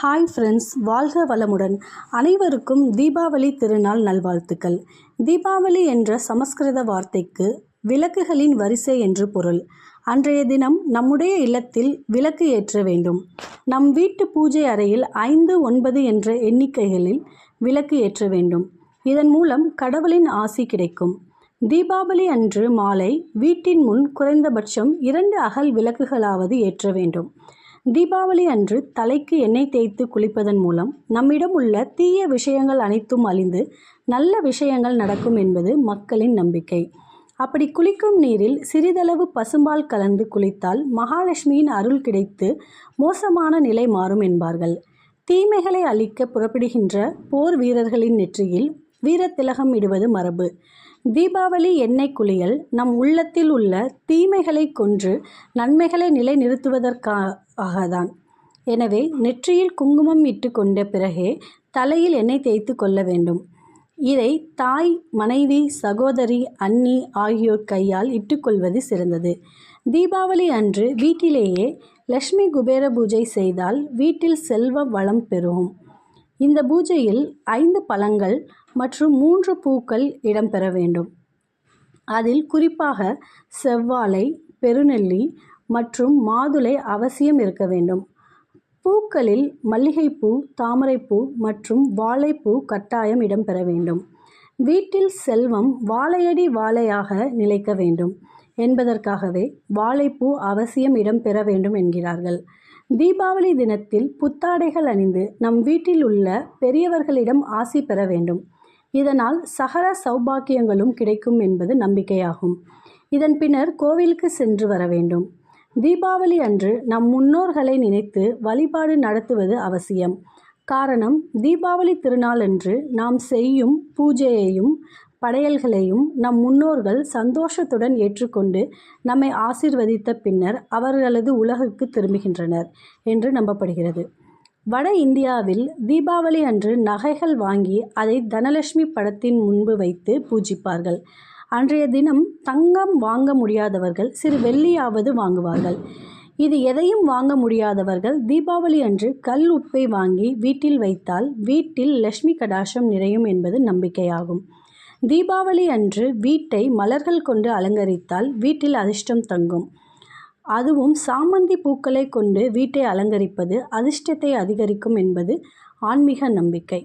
Hi friends வாழ்க வளமுடன். அனைவருக்கும் தீபாவளி திருநாள் நல்வாழ்த்துக்கள். தீபாவளி என்ற சமஸ்கிருத வார்த்தைக்கு விளக்குகளின் வரிசை என்று பொருள். அன்றைய தினம் நம்முடைய இல்லத்தில் விளக்கு ஏற்ற வேண்டும். நம் வீட்டு பூஜை அறையில் ஐந்து ஒன்பது என்ற எண்ணிக்கைகளில் விளக்கு ஏற்ற வேண்டும். இதன் மூலம் கடவுளின் ஆசி கிடைக்கும். தீபாவளி அன்று மாலை வீட்டின் முன் குறைந்தபட்சம் இரண்டு அகல் விளக்குகளாவது ஏற்ற வேண்டும். தீபாவளி அன்று தலைக்கு எண்ணெய் தேய்த்து குளிப்பதன் மூலம் நம்மிடம் உள்ள தீய விஷயங்கள் அனைத்தும் அழிந்து நல்ல விஷயங்கள் நடக்கும் என்பது மக்களின் நம்பிக்கை. அப்படி குளிக்கும் நீரில் சிறிதளவு பசும்பால் கலந்து குளித்தால் மகாலட்சுமியின் அருள் கிடைத்து மோசமான நிலை மாறும் என்பார்கள். தீமைகளை அழிக்க புறப்படுகின்ற போர் வீரர்களின் நெற்றியில் வீரத்திலகம் இடுவது மரபு. தீபாவளி எண்ணெய் குளியல் நம் உள்ளத்தில் உள்ள தீமைகளை கொன்று நன்மைகளை நிலைநிறுத்துவதற்காக தான் எனவே நெற்றியில் குங்குமம் இட்டு கொண்ட பிறகே தலையில் எண்ணெய் தேய்த்து கொள்ள வேண்டும். இதை தாய் மனைவி சகோதரி அண்ணி ஆகியோர் கையால் இட்டுக்கொள்வது சிறந்தது. தீபாவளி அன்று வீட்டிலேயே லக்ஷ்மி குபேர பூஜை செய்தால் வீட்டில் செல்வ வளம் பெறும். இந்த பூஜையில் ஐந்து பழங்கள் மற்றும் மூன்று பூக்கள் இடம்பெற வேண்டும். அதில் குறிப்பாக செவ்வாழை பெருநெல்லி மற்றும் மாதுளை அவசியம் இருக்க வேண்டும். பூக்களில் மல்லிகைப்பூ தாமரைப்பூ மற்றும் வாழைப்பூ கட்டாயம் இடம்பெற வேண்டும். வீட்டில் செல்வம் வாழையடி வாழையாக நிலைக்க வேண்டும். என்பதற்காகவே வாழைப்பூ அவசியம் இடம்பெற வேண்டும் என்கிறார்கள். தீபாவளி தினத்தில் புத்தாடைகள் அணிந்து நம் வீட்டில் உள்ள பெரியவர்களிடம் ஆசி பெற வேண்டும். இதனால் சகல சௌபாக்கியங்களும் கிடைக்கும் என்பது நம்பிக்கையாகும். இதன் பின்னர் கோவிலுக்கு சென்று வர வேண்டும். தீபாவளி அன்று நம் முன்னோர்களை நினைத்து வழிபாடு நடத்துவது அவசியம். காரணம் தீபாவளி திருநாளன்று நாம் செய்யும் பூஜையையும் படையல்களையும் நம் முன்னோர்கள் சந்தோஷத்துடன் ஏற்றுக்கொண்டு நம்மை ஆசிர்வதித்த பின்னர் அவர்களது உலகுக்கு திரும்புகின்றனர் என்று நம்பப்படுகிறது. வட இந்தியாவில் தீபாவளி அன்று நகைகள் வாங்கி அதை தனலட்சுமி படத்தின் முன்பு வைத்து பூஜிப்பார்கள். அன்றைய தினம் தங்கம் வாங்க முடியாதவர்கள் சிறு வெள்ளியாவது வாங்குவார்கள். இது எதையும் வாங்க முடியாதவர்கள் தீபாவளி அன்று கல் உப்பை வாங்கி வீட்டில் வைத்தால் வீட்டில் லட்சுமி கடாசம் நிறையும் என்பது நம்பிக்கையாகும். தீபாவளி அன்று வீட்டை மலர்கள் கொண்டு அலங்கரித்தால் வீட்டில் அதிர்ஷ்டம் தங்கும். அதுவும் சாமந்தி பூக்களை கொண்டு வீட்டை அலங்கரிப்பது அதிர்ஷ்டத்தை அதிகரிக்கும் என்பது ஆன்மீக நம்பிக்கை.